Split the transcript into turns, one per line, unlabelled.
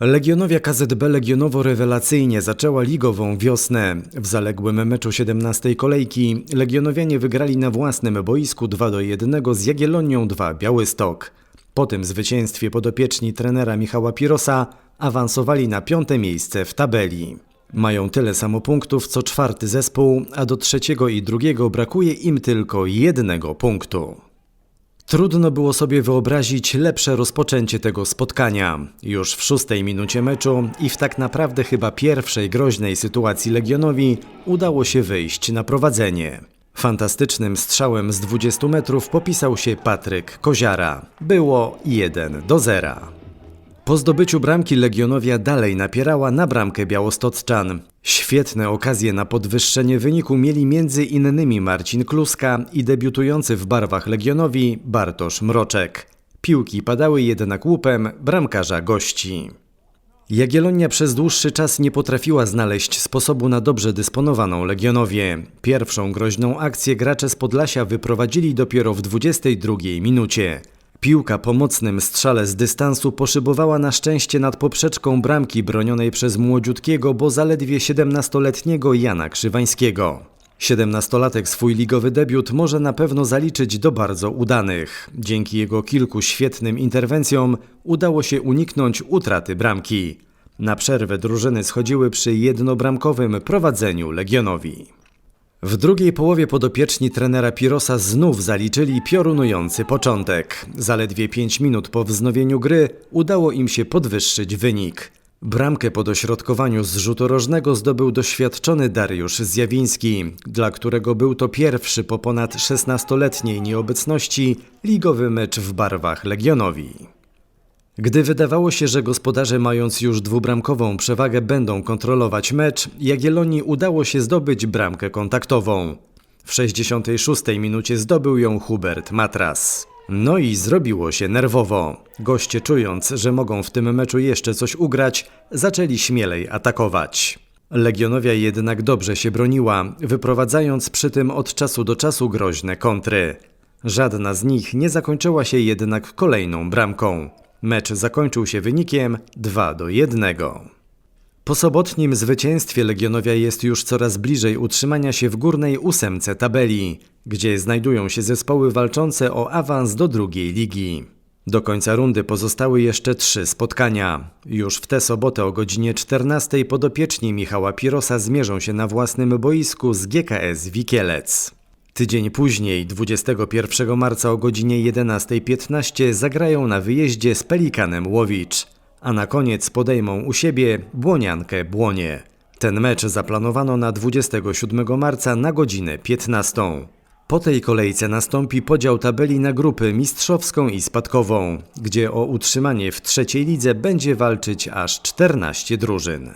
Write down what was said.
Legionowia KZB Legionowo rewelacyjnie zaczęła ligową wiosnę. W zaległym meczu 17 kolejki Legionowianie wygrali na własnym boisku 2 do 1 z Jagiellonią 2 Białystok. Po tym zwycięstwie podopieczni trenera Michała Pirosa awansowali na piąte miejsce w tabeli. Mają tyle samo punktów co czwarty zespół, a do trzeciego i drugiego brakuje im tylko jednego punktu. Trudno było sobie wyobrazić lepsze rozpoczęcie tego spotkania. Już w szóstej minucie meczu i w tak naprawdę chyba pierwszej groźnej sytuacji Legionowi udało się wyjść na prowadzenie. Fantastycznym strzałem z 20 metrów popisał się Patryk Koziara. Było 1 do 0. Po zdobyciu bramki Legionowia dalej napierała na bramkę białostocczan. Świetne okazje na podwyższenie wyniku mieli między innymi Marcin Kluska i debiutujący w barwach Legionowi Bartosz Mroczek. Piłki padały jednak łupem bramkarza gości. Jagiellonia przez dłuższy czas nie potrafiła znaleźć sposobu na dobrze dysponowaną Legionowię. Pierwszą groźną akcję gracze z Podlasia wyprowadzili dopiero w 22 minucie. Piłka po mocnym strzale z dystansu poszybowała na szczęście nad poprzeczką bramki bronionej przez młodziutkiego, bo zaledwie 17-letniego Jana Krzywańskiego. 17-latek swój ligowy debiut może na pewno zaliczyć do bardzo udanych. Dzięki jego kilku świetnym interwencjom udało się uniknąć utraty bramki. Na przerwę drużyny schodziły przy jednobramkowym prowadzeniu Legionowi. W drugiej połowie podopieczni trenera Pirosa znów zaliczyli piorunujący początek. Zaledwie 5 minut po wznowieniu gry udało im się podwyższyć wynik. Bramkę po dośrodkowaniu z rzutu rożnego zdobył doświadczony Dariusz Zjawiński, dla którego był to pierwszy po ponad 16-letniej nieobecności ligowy mecz w barwach Legionowi. Gdy wydawało się, że gospodarze mając już dwubramkową przewagę będą kontrolować mecz, Jagiellonii udało się zdobyć bramkę kontaktową. W 66 minucie zdobył ją Hubert Matras. No i zrobiło się nerwowo. Goście czując, że mogą w tym meczu jeszcze coś ugrać, zaczęli śmielej atakować. Legionowia jednak dobrze się broniła, wyprowadzając przy tym od czasu do czasu groźne kontry. Żadna z nich nie zakończyła się jednak kolejną bramką. Mecz zakończył się wynikiem 2 do 1. Po sobotnim zwycięstwie Legionowia jest już coraz bliżej utrzymania się w górnej ósemce tabeli, gdzie znajdują się zespoły walczące o awans do drugiej ligi. Do końca rundy pozostały jeszcze trzy spotkania. Już w tę sobotę o godzinie 14 podopieczni Michała Pirosa zmierzą się na własnym boisku z GKS Wikielec. Tydzień później, 21 marca o godzinie 11.15 zagrają na wyjeździe z Pelikanem Łowicz, a na koniec podejmą u siebie Błoniankę Błonie. Ten mecz zaplanowano na 27 marca na godzinę 15. Po tej kolejce nastąpi podział tabeli na grupy mistrzowską i spadkową, gdzie o utrzymanie w trzeciej lidze będzie walczyć aż 14 drużyn.